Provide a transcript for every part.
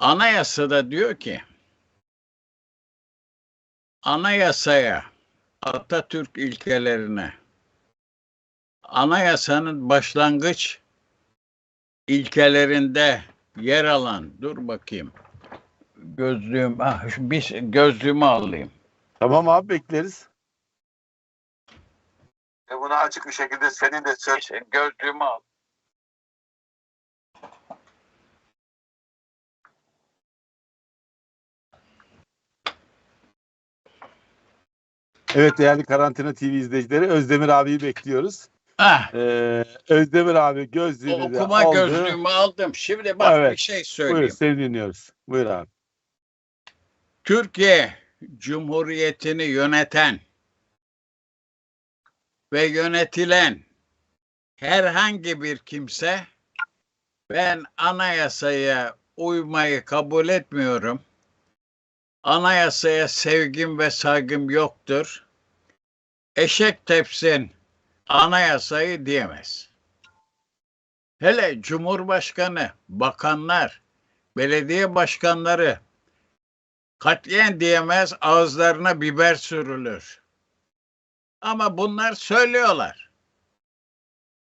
Anayasada diyor ki anayasaya Atatürk ilkelerine anayasanın başlangıç ilkelerinde yer alan dur bakayım gözlüğüm ah, şu bir gözlüğümü alayım. Tamam abi bekleriz. E bunu açık bir şekilde senin de söz Neyse, gözlüğümü al. Evet değerli Karantina TV izleyicileri Özdemir abiyi bekliyoruz. Ah, Ee, Özdemir abi gözlüğünü de okuma aldı. gözlüğümü aldım. Şimdi bak Evet. bir şey Buyur söyleyeyim. seni dinliyoruz. Buyur abi. Türkiye Cumhuriyeti'ni yöneten ve yönetilen herhangi bir kimse ben anayasaya uymayı kabul etmiyorum. Anayasaya sevgim ve saygım yoktur. Eşek tepsin anayasayı diyemez. Hele Cumhurbaşkanı, bakanlar, belediye başkanları Katiyen diyemez ağızlarına biber sürülür. Ama bunlar söylüyorlar.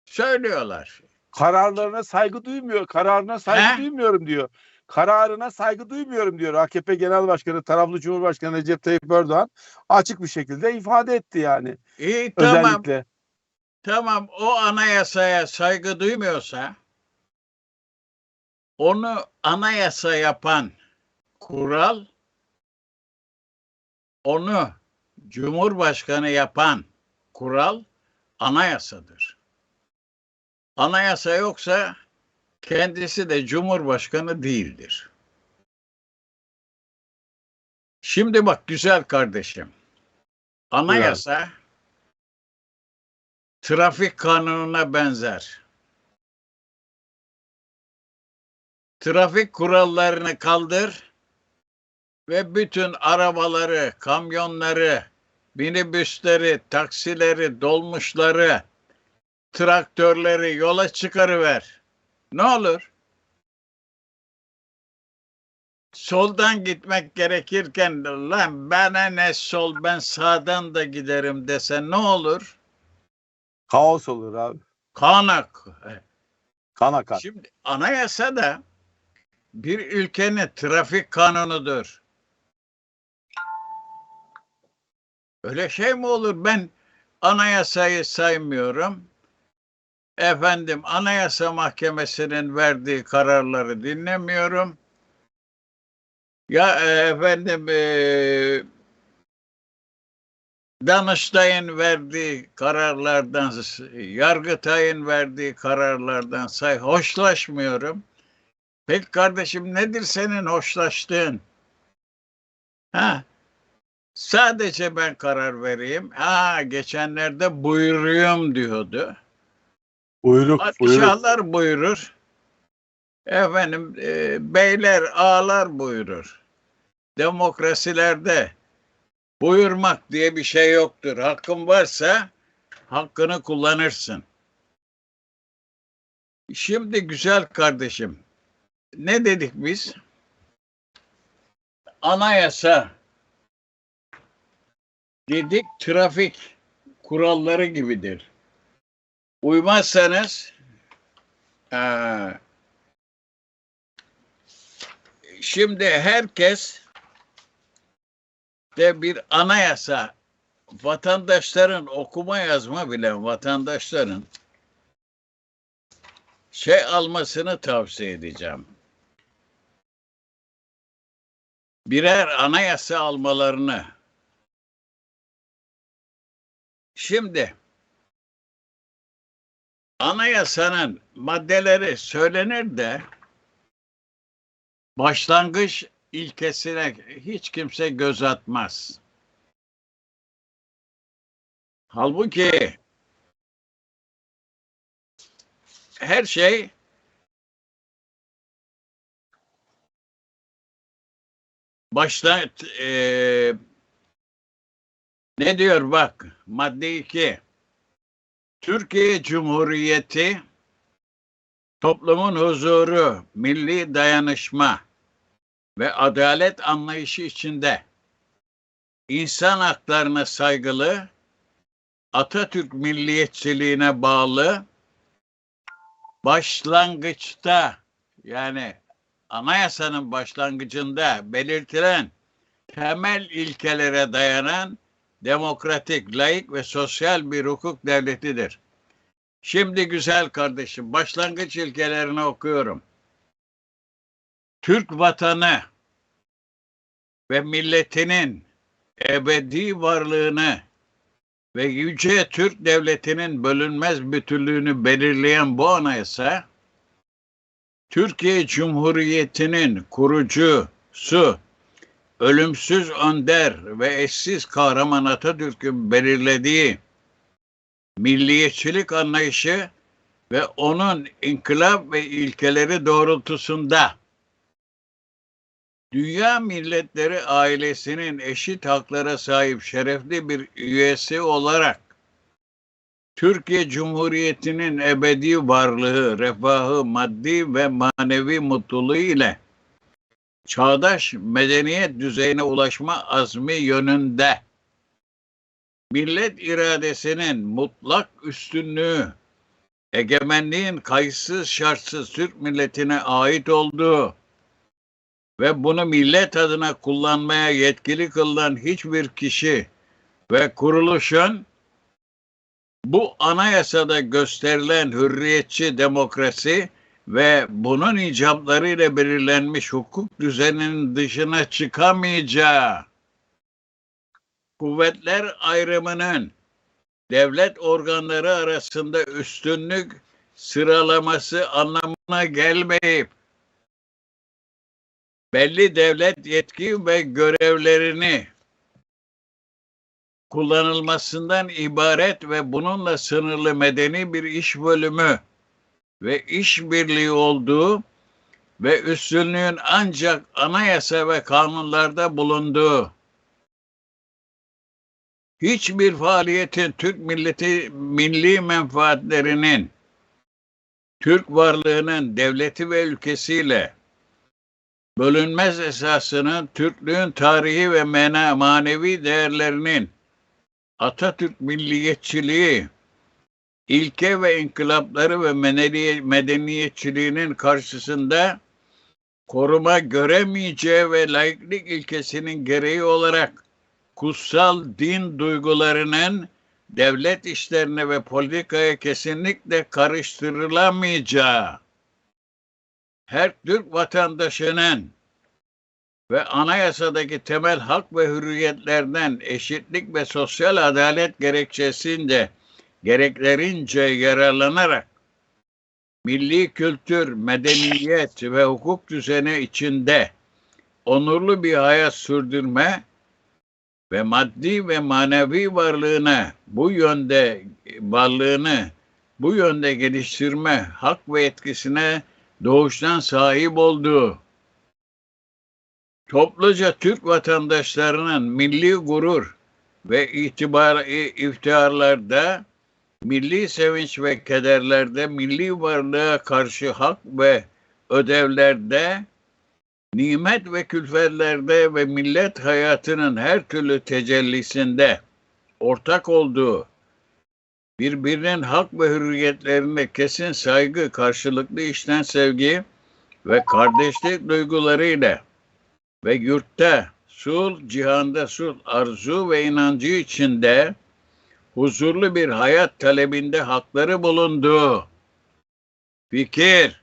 Söylüyorlar. Kararlarına saygı duymuyor. Kararına saygı He? duymuyorum diyor. Kararına saygı duymuyorum diyor. AKP Genel Başkanı, taraflı Cumhurbaşkanı Recep Tayyip Erdoğan açık bir şekilde ifade etti yani. İyi tamam Özellikle. tamam o anayasaya saygı duymuyorsa onu anayasa yapan kural onu Cumhurbaşkanı yapan kural anayasadır. Anayasa yoksa kendisi de Cumhurbaşkanı değildir. Şimdi bak güzel kardeşim. Anayasa trafik kanununa benzer. Trafik kurallarını kaldır ve bütün arabaları, kamyonları, minibüsleri, taksileri, dolmuşları, traktörleri yola çıkarıver. Ne olur? Soldan gitmek gerekirken lan bana ne sol ben sağdan da giderim dese ne olur? Kaos olur abi. Kanak. Kan akar. Şimdi anayasa da bir ülkenin trafik kanunudur. Öyle şey mi olur? Ben anayasayı saymıyorum. Efendim anayasa mahkemesinin verdiği kararları dinlemiyorum. Ya e, efendim e, Danıştay'ın verdiği kararlardan, Yargıtay'ın verdiği kararlardan say hoşlaşmıyorum. Peki kardeşim nedir senin hoşlaştığın? Ha? Sadece ben karar vereyim. Ha geçenlerde buyuruyorum diyordu. Buyruk, buyruk. Padişahlar buyurur. Efendim e, beyler ağalar buyurur. Demokrasilerde buyurmak diye bir şey yoktur. Hakkın varsa hakkını kullanırsın. Şimdi güzel kardeşim ne dedik biz? Anayasa dedik trafik kuralları gibidir. Uymazsanız eee, şimdi herkes de bir anayasa vatandaşların okuma yazma bilen vatandaşların şey almasını tavsiye edeceğim. Birer anayasa almalarını. Şimdi anayasanın maddeleri söylenir de başlangıç ilkesine hiç kimse göz atmaz. Halbuki her şey başta eee, ne diyor bak madde 2 Türkiye Cumhuriyeti toplumun huzuru, milli dayanışma, ve adalet anlayışı içinde insan haklarına saygılı, Atatürk milliyetçiliğine bağlı başlangıçta yani anayasanın başlangıcında belirtilen temel ilkelere dayanan demokratik, laik ve sosyal bir hukuk devletidir. Şimdi güzel kardeşim başlangıç ilkelerini okuyorum. Türk vatanı ve milletinin ebedi varlığını ve yüce Türk devletinin bölünmez bütünlüğünü belirleyen bu anayasa Türkiye Cumhuriyeti'nin kurucusu ölümsüz önder ve eşsiz kahraman Atatürk'ün belirlediği milliyetçilik anlayışı ve onun inkılap ve ilkeleri doğrultusunda dünya milletleri ailesinin eşit haklara sahip şerefli bir üyesi olarak Türkiye Cumhuriyeti'nin ebedi varlığı, refahı, maddi ve manevi mutluluğu ile çağdaş medeniyet düzeyine ulaşma azmi yönünde. Millet iradesinin mutlak üstünlüğü, egemenliğin kayıtsız şartsız Türk milletine ait olduğu ve bunu millet adına kullanmaya yetkili kılan hiçbir kişi ve kuruluşun bu anayasada gösterilen hürriyetçi demokrasi ve bunun icablarıyla belirlenmiş hukuk düzeninin dışına çıkamayacağı kuvvetler ayrımının devlet organları arasında üstünlük sıralaması anlamına gelmeyip belli devlet yetki ve görevlerini kullanılmasından ibaret ve bununla sınırlı medeni bir iş bölümü ve işbirliği olduğu ve üstünlüğün ancak anayasa ve kanunlarda bulunduğu hiçbir faaliyetin Türk milleti milli menfaatlerinin Türk varlığının devleti ve ülkesiyle bölünmez esasının Türklüğün tarihi ve manevi değerlerinin Atatürk milliyetçiliği ilke ve inkılapları ve medeni- medeniyetçiliğinin karşısında koruma göremeyeceği ve laiklik ilkesinin gereği olarak kutsal din duygularının devlet işlerine ve politikaya kesinlikle karıştırılamayacağı her Türk vatandaşının ve anayasadaki temel hak ve hürriyetlerden eşitlik ve sosyal adalet gerekçesinde gereklerince yararlanarak milli kültür, medeniyet ve hukuk düzeni içinde onurlu bir hayat sürdürme ve maddi ve manevi varlığına bu yönde varlığını bu yönde geliştirme hak ve etkisine doğuştan sahip olduğu topluca Türk vatandaşlarının milli gurur ve itibar iftiharlarda milli sevinç ve kederlerde milli varlığa karşı hak ve ödevlerde nimet ve külfetlerde ve millet hayatının her türlü tecellisinde ortak olduğu birbirinin hak ve hürriyetlerine kesin saygı, karşılıklı işten sevgi ve kardeşlik duygularıyla ve yurtta sul, cihanda sul arzu ve inancı içinde huzurlu bir hayat talebinde hakları bulunduğu fikir,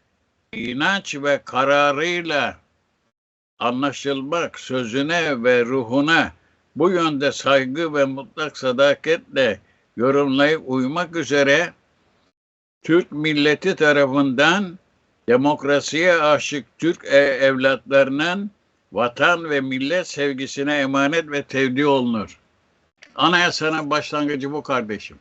inanç ve kararıyla anlaşılmak sözüne ve ruhuna bu yönde saygı ve mutlak sadaketle yorumlayıp uymak üzere Türk milleti tarafından demokrasiye aşık Türk e- evlatlarının vatan ve millet sevgisine emanet ve tevdi olunur. Anayasanın başlangıcı bu kardeşim.